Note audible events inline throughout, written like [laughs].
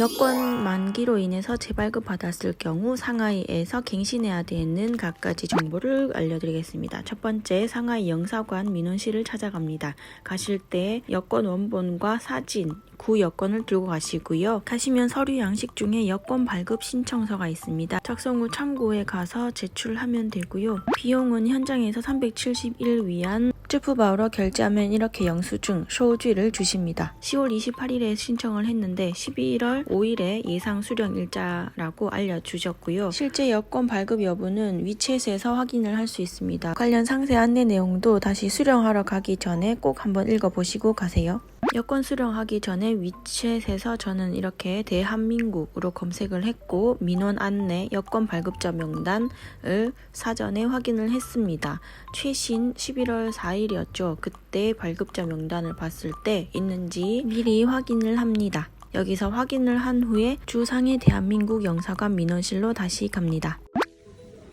여권 만기로 인해서 재발급 받았을 경우 상하이에서 갱신해야 되는 갖가지 정보를 알려드리겠습니다. 첫 번째, 상하이 영사관 민원실을 찾아갑니다. 가실 때 여권 원본과 사진, 구 여권을 들고 가시고요. 가시면 서류 양식 중에 여권 발급 신청서가 있습니다. 작성 후 참고에 가서 제출하면 되고요. 비용은 현장에서 371 위안 쯔푸바오로 결제하면 이렇게 영수증, 쇼주를 주십니다. 10월 28일에 신청을 했는데 11월 5일에 예상 수령 일자라고 알려주셨고요. 실제 여권 발급 여부는 위챗에서 확인을 할 수 있습니다. 관련 상세 안내 내용도 다시 수령하러 가기 전에 꼭 한번 읽어보시고 가세요. 여권 수령하기 전에 위챗에서 저는 이렇게 대한민국으로 검색을 했고 민원 안내 여권 발급자 명단을 사전에 확인을 했습니다. 최신 11월 4일이었죠. 그때 발급자 명단을 봤을 때 있는지 미리 확인을 합니다. 여기서 확인을 한 후에 주상의 대한민국 영사관 민원실로 다시 갑니다.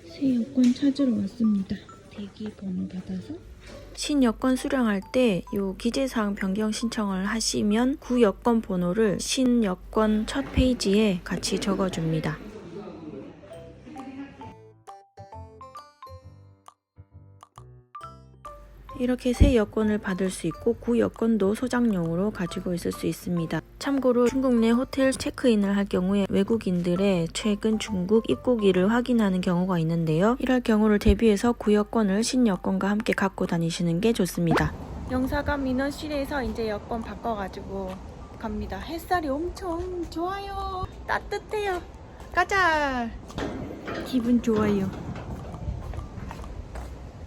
새 여권 찾으러 왔습니다. 대기 번호 받아서 신여권 수령할 때요 기재사항 변경 신청을 하시면 구 여권 번호를 신여권 첫 페이지에 같이 적어줍니다. 이렇게 새 여권을 받을 수 있고 구 여권도 소장용으로 가지고 있을 수 있습니다. 참고로 중국 내 호텔 체크인을 할 경우에 외국인들의 최근 중국 입국일을 확인하는 경우가 있는데요. 이럴 경우를 대비해서 구 여권을 신 여권과 함께 갖고 다니시는 게 좋습니다. 영사관 민원실에서 이제 여권 바꿔가지고 갑니다. 햇살이 엄청 좋아요. 따뜻해요. 가자. 기분 좋아요.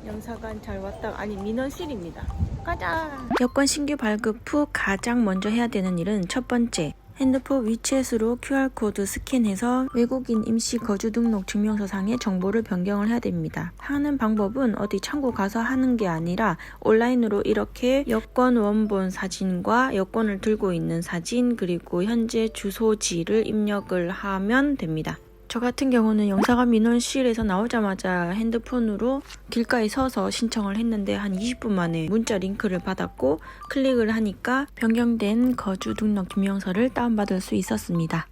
영사관 잘 왔다. 아니 민원실입니다. 가자. 여권 신규 발급 후 가장 먼저 해야 되는 일은 첫 번째. 핸드폰 위챗으로 QR코드 스캔해서 외국인 임시 거주 등록 증명서상의 정보를 변경을 해야 됩니다. 하는 방법은 어디 창고 가서 하는 게 아니라 온라인으로 이렇게 여권 원본 사진과 여권을 들고 있는 사진 그리고 현재 주소지를 입력을 하면 됩니다. 저 같은 경우는 영사관 민원실에서 나오자마자 핸드폰으로 길가에 서서 신청을 했는데 한 20분 만에 문자 링크를 받았고 클릭을 하니까 변경된 거주 등록 증명서를 다운받을 수 있었습니다.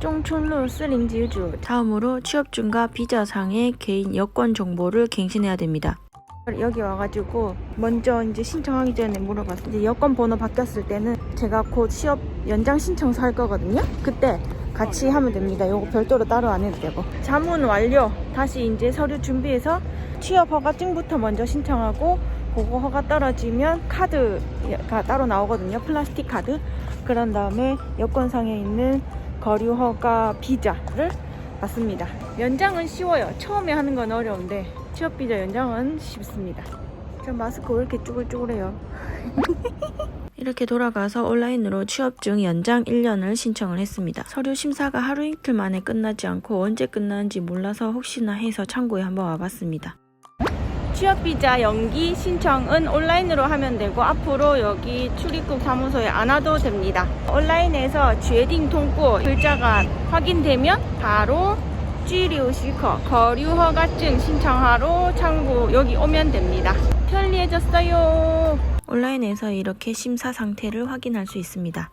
쫑춘루 스링지주 다음으로 취업증과 비자상의 개인 여권 정보를 갱신해야 됩니다. 여기 와가지고 먼저 이제 신청하기 전에 물어봤어요. 이제 여권 번호 바뀌었을 때는 제가 곧 취업 연장 신청서 할 거거든요. 그때 같이 하면 됩니다. 요거 별도로 따로 안 해도 되고. 자문 완료. 다시 이제 서류 준비해서 취업 허가증부터 먼저 신청하고 그거 허가 떨어지면 카드가 따로 나오거든요. 플라스틱 카드. 그런 다음에 여권상에 있는 거류 허가 비자를 받습니다. 연장은 쉬워요. 처음에 하는 건 어려운데 취업 비자 연장은 쉽습니다. 저 마스크 왜 이렇게 쭈글쭈글해요? [laughs] 이렇게 돌아가서 온라인으로 취업증 연장 1년을 신청을 했습니다. 서류 심사가 하루 이틀 만에 끝나지 않고 언제 끝나는지 몰라서 혹시나 해서 참고에 한번 와봤습니다. 취업비자 연기 신청은 온라인으로 하면 되고 앞으로 여기 출입국 사무소에 안 와도 됩니다. 온라인에서决定 통고 글자가 확인되면 바로 쥐리우 시커 거류 허가증 신청하러 창구 여기 오면 됩니다. 편리해졌어요. 온라인에서 이렇게 심사 상태를 확인할 수 있습니다.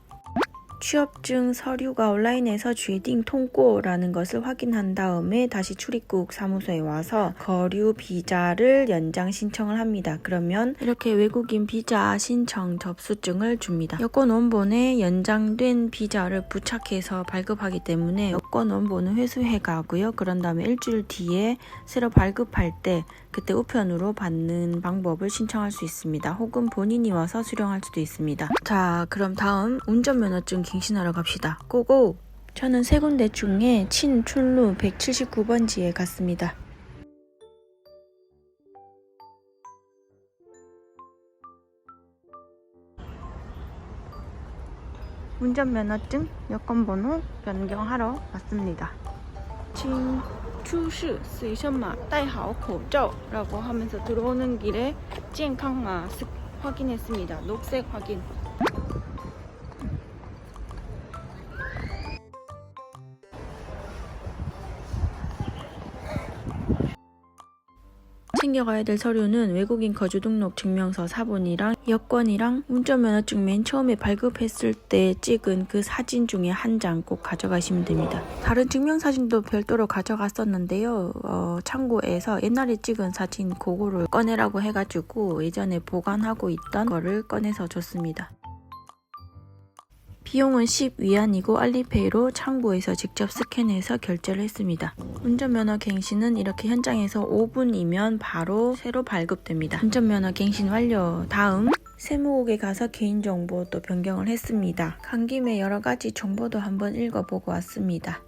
취업증 서류가 온라인에서 决定 통고라는 것을 확인한 다음에 다시 출입국 사무소에 와서 거류 비자를 연장 신청을 합니다. 그러면 이렇게 외국인 비자 신청 접수증을 줍니다. 여권 원본에 연장된 비자를 부착해서 발급하기 때문에 여권 원본은 회수해 가고요. 그런 다음에 일주일 뒤에 새로 발급할 때 그때 우편으로 받는 방법을 신청할 수 있습니다. 혹은 본인이 와서 수령할 수도 있습니다. 자, 그럼 다음 운전면허증 갱신하러 갑시다. 고고! 저는 세 군데 중에 친출루 179번지에 갔습니다. 운전면허증 여권번호 변경하러 왔습니다. 请出示随身码戴好口罩 라고 하면서 들어오는 길에 健康码 확인했습니다. 녹색 확인. 챙겨가야 될 서류는 외국인 거주 등록 증명서 사본이랑 여권이랑 운전면허증 맨 처음에 발급했을 때 찍은 그 사진 중에 한 장 꼭 가져가시면 됩니다. 다른 증명사진도 별도로 가져갔었는데요. 어, 창고에서 옛날에 찍은 사진 그거를 꺼내라고 해가지고 예전에 보관하고 있던 거를 꺼내서 줬습니다. 비용은 10위안이고 알리페이로 창구에서 직접 스캔해서 결제를 했습니다. 운전면허 갱신은 이렇게 현장에서 5분이면 바로 새로 발급됩니다. 운전면허 갱신 완료. 다음 세무국에 가서 개인정보 또 변경을 했습니다. 간 김에 여러 가지 정보도 한번 읽어보고 왔습니다.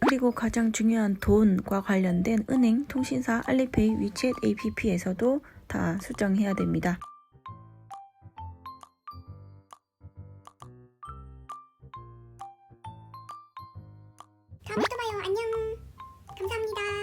그리고 가장 중요한 돈과 관련된 은행, 통신사, 알리페이, 위챗 APP에서도 다 수정해야 됩니다. 다음에 또 봐요. 안녕. 감사합니다.